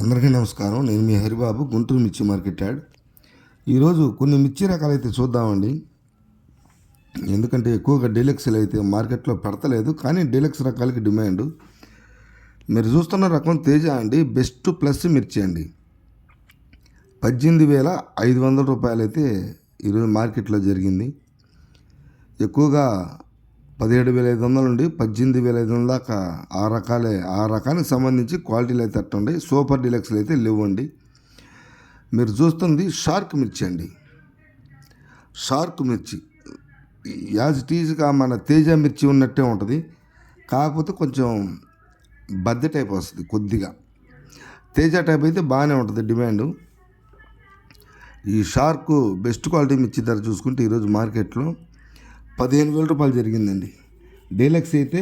అందరికీ నమస్కారం. నేను మీ హరిబాబు గుంటూరు మిర్చి మార్కెట్ యాడ్. ఈరోజు కొన్ని మిర్చి రకాలైతే చూద్దామండి. ఎందుకంటే ఎక్కువగా డీలక్స్లు అయితే మార్కెట్లో పెడతలేదు కానీ డీలక్స్ రకాలకి డిమాండ్. మీరు చూస్తున్న రకం తేజ అండి బెస్ట్ ప్లస్ మిర్చి అండి. పద్దెనిమిది వేల ఐదు వందల రూపాయలు అయితే ఈరోజు మార్కెట్లో జరిగింది. ఎక్కువగా పదిహేడు వేల ఐదు వందల నుండి పద్దెనిమిది వేల ఐదు వందల దాకా ఆ రకాలే ఆ రకానికి సంబంధించి క్వాలిటీలు అయితే అట్టండి. సూపర్ డీలక్స్లు అయితే లేవండి. మీరు చూస్తుంది షార్క్ మిర్చి అండి. షార్క్ మిర్చి. యాజ్ ఇట్ ఈజ్గా మన తేజ మిర్చి ఉన్నట్టే ఉంటుంది. కాకపోతే కొంచెం బద్ద టైప్ వస్తుంది కొద్దిగా. తేజ టైప్ అయితే బాగానే ఉంటుంది డిమాండ్. ఈ షార్క్ బెస్ట్ క్వాలిటీ మిర్చి ధర చూసుకుంటే ఈరోజు మార్కెట్లో పదిహేను వేల రూపాయలు జరిగిందండి. డీలక్స్ అయితే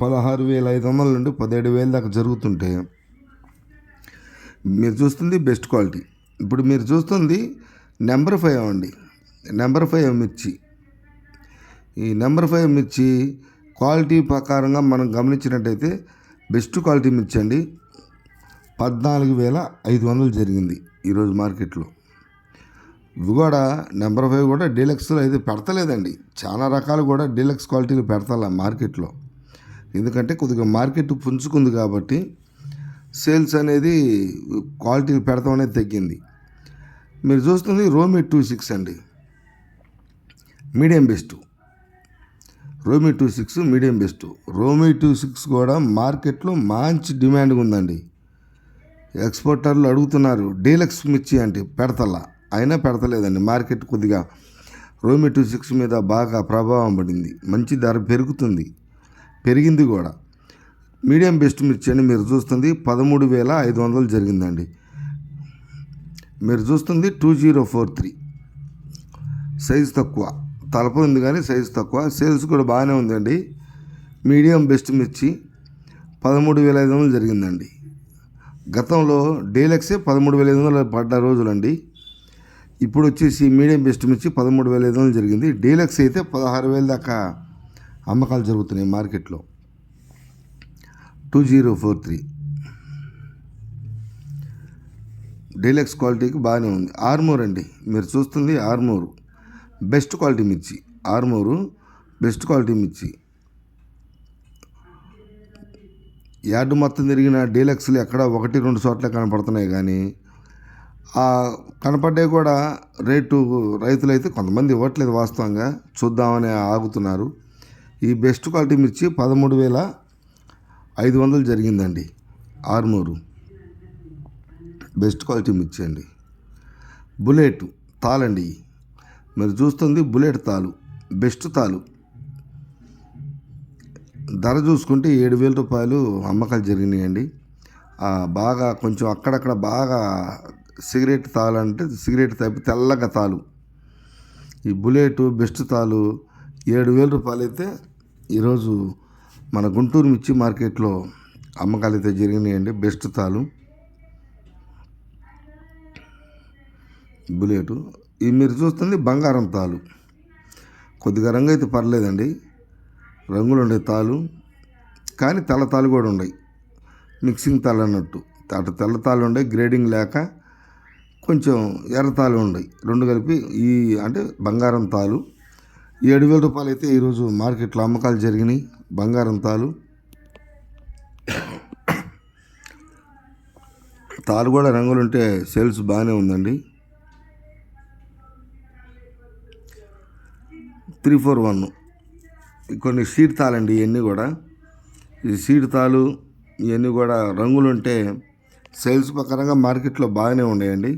పదహారు వేల ఐదు వందల నుండి పదిహేడు వేల దాకా జరుగుతుంటే మీరు చూస్తుంది బెస్ట్ క్వాలిటీ. ఇప్పుడు మీరు చూస్తుంది నెంబర్ ఫైవ్ అండి. నెంబర్ ఫైవ్ మిర్చి. ఈ నెంబర్ ఫైవ్ మిర్చి క్వాలిటీ ప్రకారంగా మనం గమనించినట్టయితే బెస్ట్ క్వాలిటీ మిర్చి అండి. పద్నాలుగు వేల ఐదు వందలు జరిగింది ఈరోజు మార్కెట్లో. ఇవి కూడా నెంబర్ ఫైవ్ కూడా డీలక్స్లో అయితే పెడతలేదండి. చాలా రకాలు కూడా డీలక్స్ క్వాలిటీలు పెడతాల మార్కెట్లో. ఎందుకంటే కొద్దిగా మార్కెట్ పుంజుకుంది కాబట్టి సేల్స్ అనేది క్వాలిటీలు పెడతాం అనేది తగ్గింది. మీరు చూస్తుంది రోమి టూ సిక్స్ అండి. Medium best. రోమి two six medium best. రోమి టూ సిక్స్ కూడా మార్కెట్లో మంచి డిమాండ్ ఉందండి. ఎక్స్పోర్టర్లు అడుగుతున్నారు డీలక్స్ మిర్చి అంటే పెడతల్లా అయినా పెడతలేదండి. మార్కెట్ కొద్దిగా రోమి టూ సిక్స్ మీద బాగా ప్రభావం పడింది. మంచి ధర పెరుగుతుంది. పెరిగింది కూడా. మీడియం బెస్ట్ మిర్చి మీరు చూస్తుంది పదమూడు వేల ఐదు వందలు జరిగిందండి. మీరు చూస్తుంది two zero four three. Size తక్కువ. తలప ఉంది కానీ సైజు తక్కువ. సేల్స్ కూడా బాగానే ఉందండి. మీడియం బెస్ట్ మిర్చి పదమూడు వేల ఐదు వందలు జరిగిందండి. గతంలో డీలక్సే పదమూడు వేల ఐదు వందలు పడ్డ రోజులండి. ఇప్పుడు వచ్చేసి మీడియం బెస్ట్ మిర్చి పదమూడు వేల ఐదు వందలు జరిగింది. డీలక్స్ అయితే పదహారు వేల దాకా అమ్మకాలు జరుగుతున్నాయి మార్కెట్లో. Two zero four three. Deluxe క్వాలిటీకి బాగానే ఉంది. ఆర్మూర్ అండి. మీరు చూస్తుంది ఆర్మూరు. బెస్ట్ క్వాలిటీ మిర్చి. ఆర్మూరు బెస్ట్ క్వాలిటీ మిర్చి. యార్డు మొత్తం తిరిగిన డీలక్స్లు ఎక్కడ ఒకటి రెండు చోట్ల కనపడుతున్నాయి కానీ కనపడ్డే కూడా రేటు రైతులైతే కొంతమంది ఇవ్వట్లేదు వాస్తవంగా చూద్దామని ఆగుతున్నారు. ఈ బెస్ట్ క్వాలిటీ మిర్చి పదమూడు వేల ఐదు వందలు జరిగిందండి. ఆర్మూరు బెస్ట్ క్వాలిటీ మిర్చి అండి. బుల్లెట్ తాళండి మీరు చూస్తుంది బుల్లెట్ తాలు బెస్ట్ తాలు. ధర చూసుకుంటే ఏడు వేల రూపాయలు అమ్మకాలు జరిగినాయండి. బాగా కొంచెం అక్కడక్కడ బాగా సిగరెట్ తాళంటే సిగరెట్ తాపి తెల్లగా తాలు. ఈ బుల్లెట్ బెస్ట్ తాలు ఏడు వేల రూపాయలు అయితే ఈరోజు మన గుంటూరు మిర్చి మార్కెట్లో అమ్మకాలు అయితే జరిగినాయండి. బెస్ట్ తాలు. బుల్లెట్. ఇది మీరు చూస్తుంది బంగారం తాలు. కొద్దిగా రంగు అయితే పర్లేదండి. రంగులు ఉండే తాలు. కానీ తెల్ల తాలు కూడా ఉన్నాయి. మిక్సింగ్ తాలు అన్నట్టు. అటు తెల్ల తాలు ఉండే గ్రేడింగ్ లేక కొంచెం ఎర్ర తాలు ఉన్నాయి రెండు కలిపి ఈ అంటే బంగారం తాలు ఏడు వేల రూపాయలు అయితే ఈరోజు మార్కెట్లో అమ్మకాలు జరిగినాయి. బంగారం తాలు తాలు కూడా రంగులుంటే సేల్స్ బాగానే ఉందండి. Three four one. కొన్ని సీడ్ తాళండి ఇవన్నీ కూడా. ఈ సీడ్ తాలు ఇవన్నీ కూడా రంగులు ఉంటే సేల్స్ ప్రకారంగా మార్కెట్లో బాగానే ఉన్నాయండి.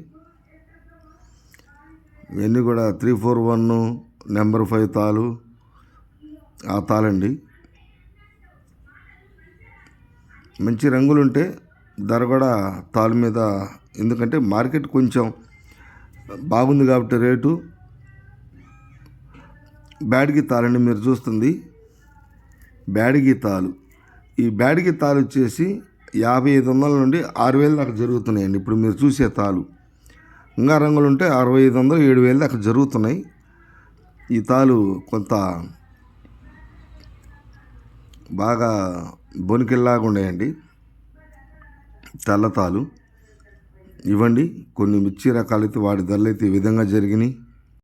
ఇవన్నీ కూడా three four one number five తాలు. ఆ తాళండి మంచి రంగులు ఉంటే ధర కూడా తాళు మీద ఎందుకంటే మార్కెట్ కొంచెం బాగుంది కాబట్టి రేటు. బ్యాడ్గి తాళండి మీరు చూస్తుంది. బ్యాడ్గి తాలు. ఈ బ్యాడ్గి తాలు వచ్చేసి యాభై ఐదు వందల నుండి ఆరు వేలు దాకా జరుగుతున్నాయండి. ఇప్పుడు మీరు చూసే తాలు. ఇంకా రంగులు ఉంటే అరవై ఐదు వందలు ఏడు వేలు దాకా జరుగుతున్నాయి. ఈ తాలు కొంత బాగా బొనికిల్లాగా ఉన్నాయండి. తెల్ల తాలు. ఇవ్వండి కొన్ని మిర్చి రకాలైతే వాటి ధరలు అయితే ఈ విధంగా జరిగినాయి.